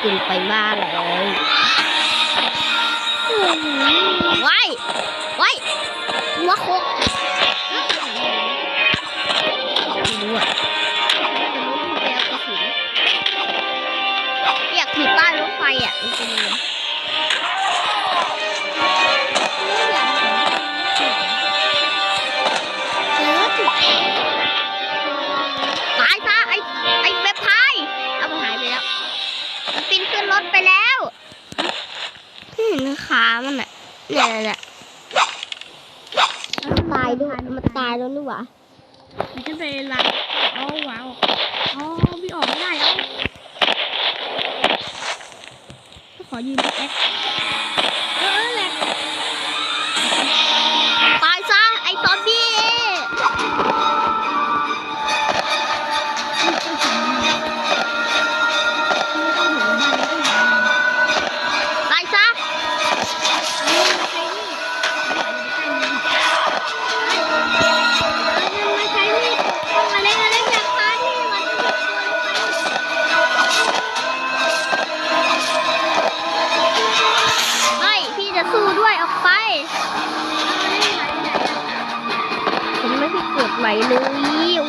ขึ้นไปบ้านเลยไว้ไว้หัวโคกไม่รู้อะอยากอยู่ใต้รถไฟอะมันเป็นยังไมันจะไปรักอ๋อว้าวอ๋อพี่ออกไม่ได้แล้วขอยืมเอ็ก ใหม่เลยโอ้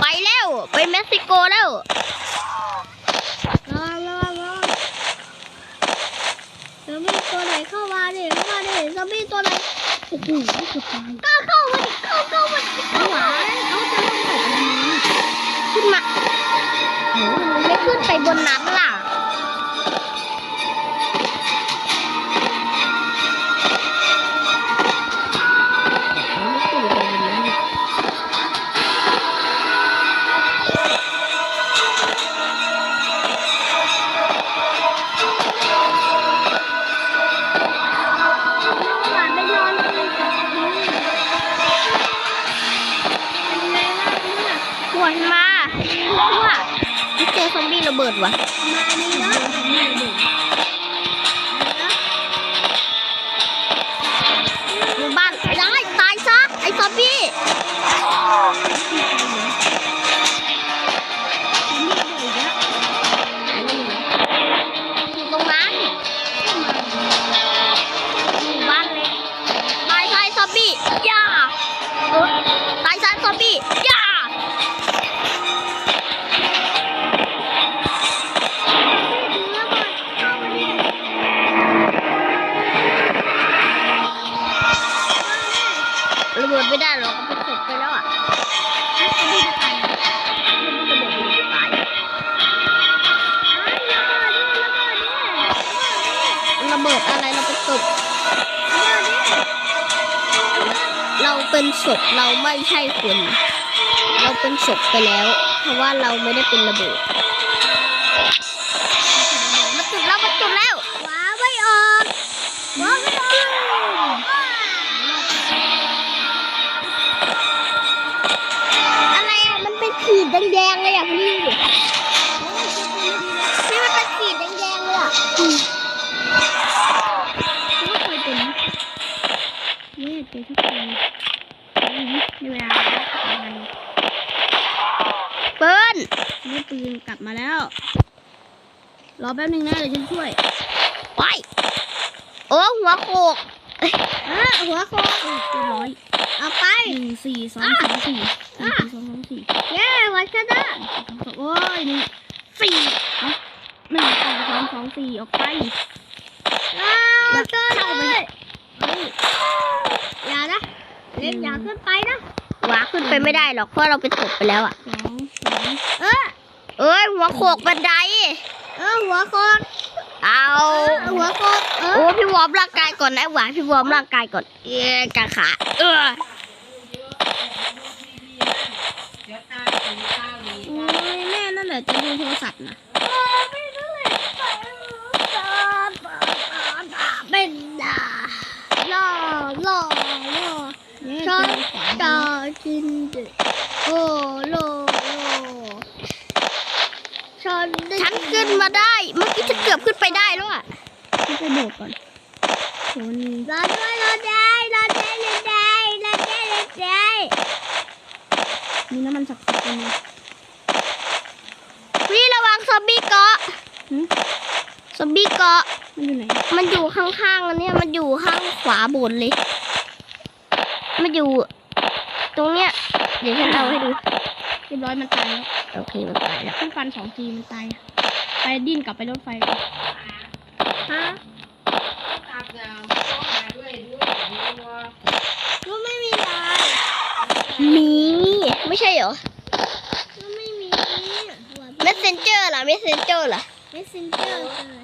ไปแล้ว ไปเม็กซิโกแล้วรอรอรอซอมบี้ตัวไหนเข้ามาดิเข้ามาดิซอมบี้ตัวไหนโอ้โหสุดท้ายก็เข้ามาดิเข้าเข้ามาดิเอาหวานเอาจะลงไปขึ้นมาโอ้ไม่ขึ้นไปบนนั้นล่ะ หวนไปนอนเลยเป็นไงล่ะเนี่ยปวดมาว่าเจอซอมบี้ระเบิดวะมานี่เนาะ ไม่ได้หรอกมันเสร็จไปแล้วอะระเบิดอะไรเราเป็นศพเราเป็นศพเราไม่ใช่คน เราเป็นศพไปแล้ว เพราะว่าเราไม่ได้เป็นระเบิด เนี่ยเจอทุกคนในเวลาเปิ้ลนี่ปืนกลับมาแล้ว รอแป๊บนึงนะเดี๋ยวฉันช่วยไปโอ้หัวโขกอะหัวโคกเรียบร้อยเอาไปหนึ่งสี่สองสองสี่หนึ่งสี่สองสองสี่เย้หัวชนะโอ้ยหนึ่งสี่เอาหนึ่งสองสองสองสี่ออกไปอ้าวเจอเข้าไป ล็กอย่าขึ้นไปนะหวาขึ้นไปไม่ได้หรอกเพราะเราเป็นศพไปแล้วอะสองสองเออเอ้ยหัวโขกบันได เออหัวโคกเอาเออหัวโคกเออโอ้พี่วอร์มร่างกายก่อนนะหวานพี่วอร์มร่างกายก่อน เอ๊ะกางขาเออโอ้ยแม่นั่นแหละจะดูโทรศัพท์นะเป็นดาล่อล่อล่อ เนี่ย ช้อน เจอขวา ตาจินเดโอ้โลโลช้อนฉันขึ้นมาได้ เมื่อกี้ฉันเกือบขึ้นไปได้แล้วอะขึ้นไปโบกก่อนโหนี่รอด้วยรอได้รอได้รอได้รอได้รอได้มีน้ำมันสักตรงนี้พี่ระวังซอมบี้เกาะซอมบี้เกาะมันอยู่ไหน มันอยู่ข้างๆอันนี้มันอยู่ข้างขวาบนเลย มันอยู่ ตรงเนี้ย เดี๋ยวฉันเอาให้ดู เรียบร้อยมันตายแล้วโอเคมันตายแล้วขึ้นฟันสองทีมันตาย ไปดิ้นกลับไปรถไฟก่อนฮะอาบน้ำต้องหาด้วยด้วยด้วยก็ไม่มีลายมี ไม่ใช่เหรอก็ไม่มี messenger ล่ะ messenger ล่ะไม่ซินเจอร์เลย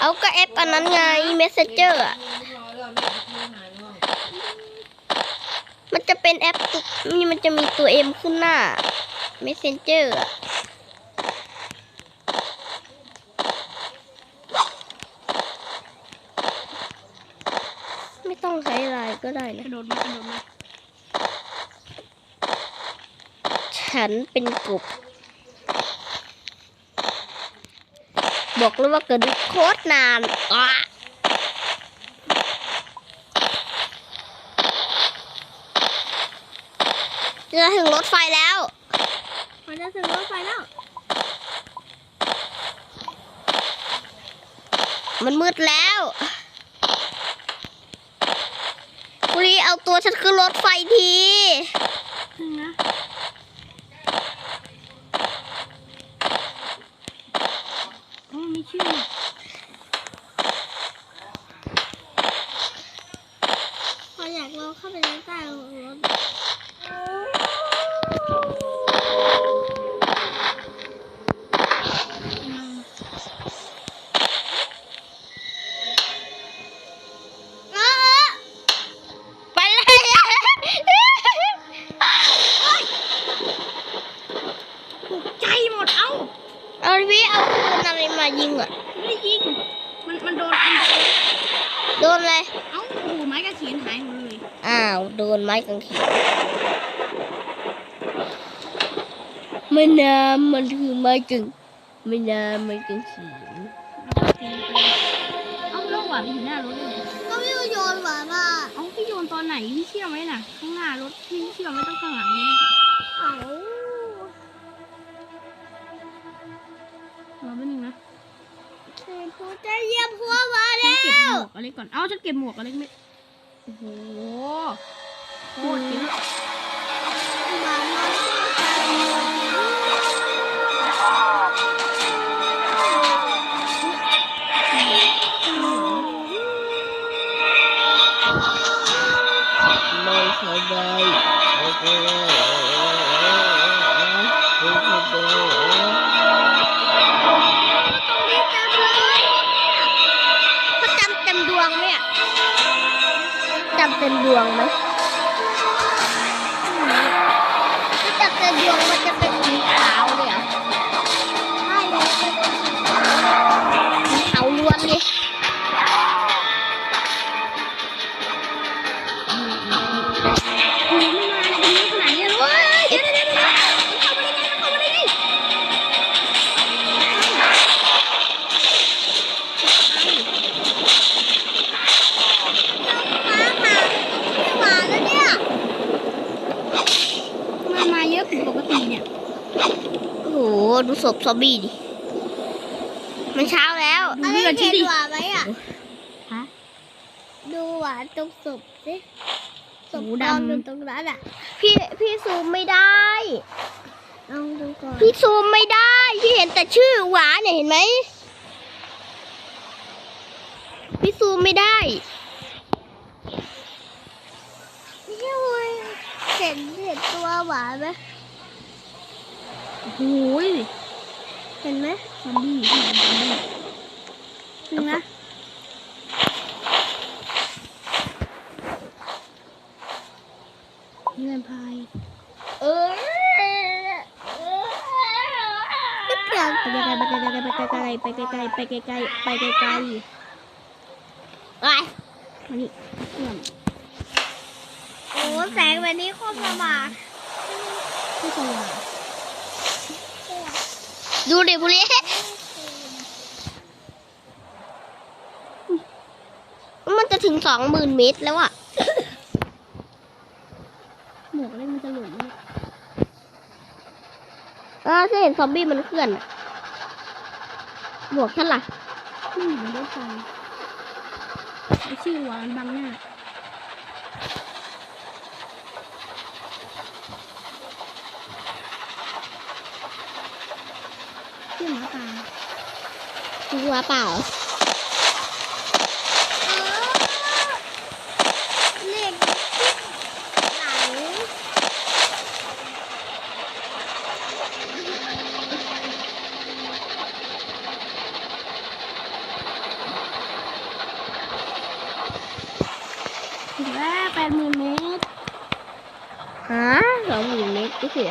เอาก็แอปอันนั้นไง messenger อะ รอแล้วแม่โทรหาน้อง มันจะเป็นแอปตุกนี่มันจะมีตัว M ขึ้นหน้า messenger อะไม่ต้องใช้ไลน์ก็ได้กนะระโดดมากระโดดมาฉันเป็นกบบอกเลยว่าเกิดโคตรนานอะ จะถึงรถไฟแล้วมันจะถึงรถไฟแล้ว มันมืดแล้วกุลีเอาตัวฉันขึ้นรถไฟทีนึงนะโอ้มีชื่อพออยากลองเข้าไปในใต้รถไป เลยถูกใจหมดเอ้าเอาพี่เอาปืนอะไรมายิงอะไม่ได้ยิง มันมันโดนอันโดนเลยเอ้าโอ้โหไม้กระเขียนหายหมดเลย อ้าว โดนไม้กางเขน ไม่นามันคือไม้กางไม่นาไม้กางเขนเอาแล้วหวานไปถึงหน้ารถเลยก็ไม่โยนหวานมาเอาพี่โยนตอนไหนพี่เชื่อมไว้น่ะ ข้างหน้ารถพี่เชื่อมไว้ต้องข้างหลังเลยเอารอแป๊บนึงนะกูจะเหยียบหัวมาฉันแล้เก็บหมววกอะไรก่อน เอ้าฉันเก็บหมวกอะไรไม่โอ้โหโคตรเยอะ เป็นดวงไหมถ้าเต็มดวงมันจะ ศพซอมบี้ดิ มันเช้าแล้วดูเลือดชิดิหวานไหมอะฮะดูหวานตรงศพสิศพหูตอนดำอยู่ตรงนั้นอะ พี่พี่ซูมไม่ได้ลองดูก่อน พี่ซูมไม่ได้ พี่เห็นแต่ชื่อหวานเนี่ยเห็นไหม พี่ซูมไม่ได้พี่เห็นเห็นตัวหวานไหมโอ้โห เห็นไหมซอมบี้ที่ไหนซอมบี้นึงนะเงินพายเออไปไกลๆไปไกลๆไปไกลๆไปไกลๆไปไกลไปๆมานี่เชื่อมโอ้แสงแบบนี้โคตรสว่างที่สว่าง ดูดิบุรีมันจะถึงสองหมื่นเมตรแล้วอะหมวกอะไรมันจะหล่นไหมเนี่ยเออถ้าเห็นซอมบี้มันเคลื่อนอะบวกเท่าไหร่ไม่เห็นรถไฟไอ้ชื่อหวานบังหน้า ชื่อหมาป่ารู้ว่าเปล่าเหล็กไหลถึงแล้วแปดหมื่นเมตรฮะสองหมื่นเมตรก็เสีย